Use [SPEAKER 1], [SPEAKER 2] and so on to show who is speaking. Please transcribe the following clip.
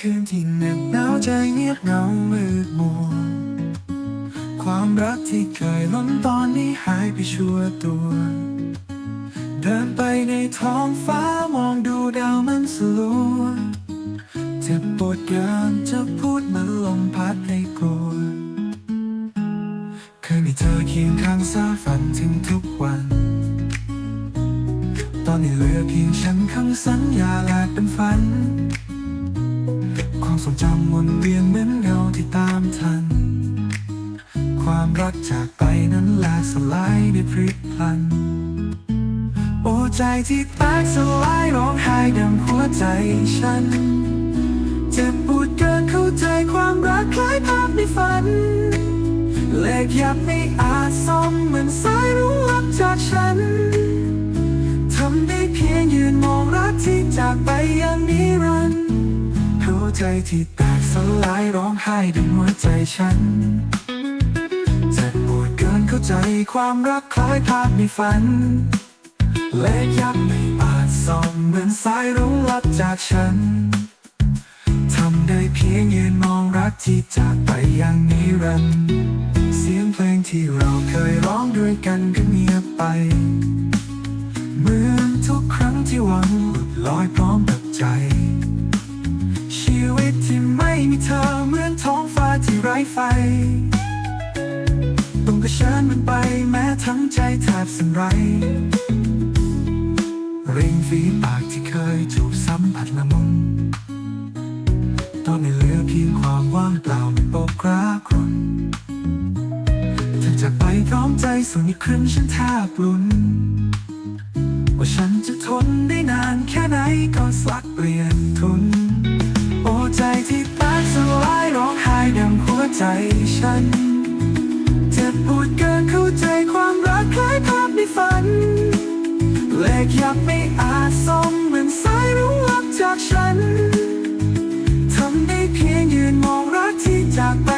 [SPEAKER 1] คืนที่เหน็บหนาวใจเงียบเหงามืดมัว ความรักที่เคยล้นตอนนี้หายไปชั่วตัว เดินไปในท้องฟ้ามองดูดาวมันสลัวเจ็บปวดเกินจะพูดเหมันลมพัดให้กลัวเคยมีเธอเคียงข้างสาฝันถึงทุกวัน ตอนนี้เหลือเพียงฉันคำสัญญาแลกเป็นฝัน มนเวียนเหมือนเงาที่ตามทัน ความรักจากไปนั้นแลสลายในพริบพลัน โอ้ใจที่แตกสลายร้องไห้ดังหัวใจฉัน เจ็บปวดเกินเข้าใจความรักคล้ายภาพในฝัน เลขยับไม่อาจส่องเหมือนสายรุ้งลับจากฉันทำได้เพียงยืนมองรักที่จากไปอย่างนิรันดร์ ใจที่แตกสลายร้องไห้ดังหัวใจฉันเจ็บปวดเกินเข้าใจความรักคล้ายภาพในฝันเลขยับไม่อาจส่องเหมือนสายรุ้งลับจากฉันทำได้เพียงยืนมองรักที่จากไปอย่างนิรันดร์เสียงเพลงที่เราเคยร้องด้วยกันก็เงียบไป เหมือนทุกครั้งที่หวังบุดลอยพร้อมาที่ไร้ไฟ ต้องเผชิญมันไปแม้ทั้งใจแทบสั่นไหวริงฝีปากที่เคยจูบสัมผัสละมุนตอนนี้เหลือเพียงความว่างเปล่าไม่ปกกราครุนเธอจากไปพร้อมใจส่วนอีกครึ่งฉันแทบลุ้น ว่าฉันจะทนได้นานแค่ไหนก็สักเปลี่ยนทุน ใจฉัน เจ็บปวดเกินเข้าใจความรักคล้ายภาพในฝัน เลขยับไม่อาจส่งเหมือนสายรุ้งลับจากฉัน ทำได้เพียงยืนมองรักที่จากไป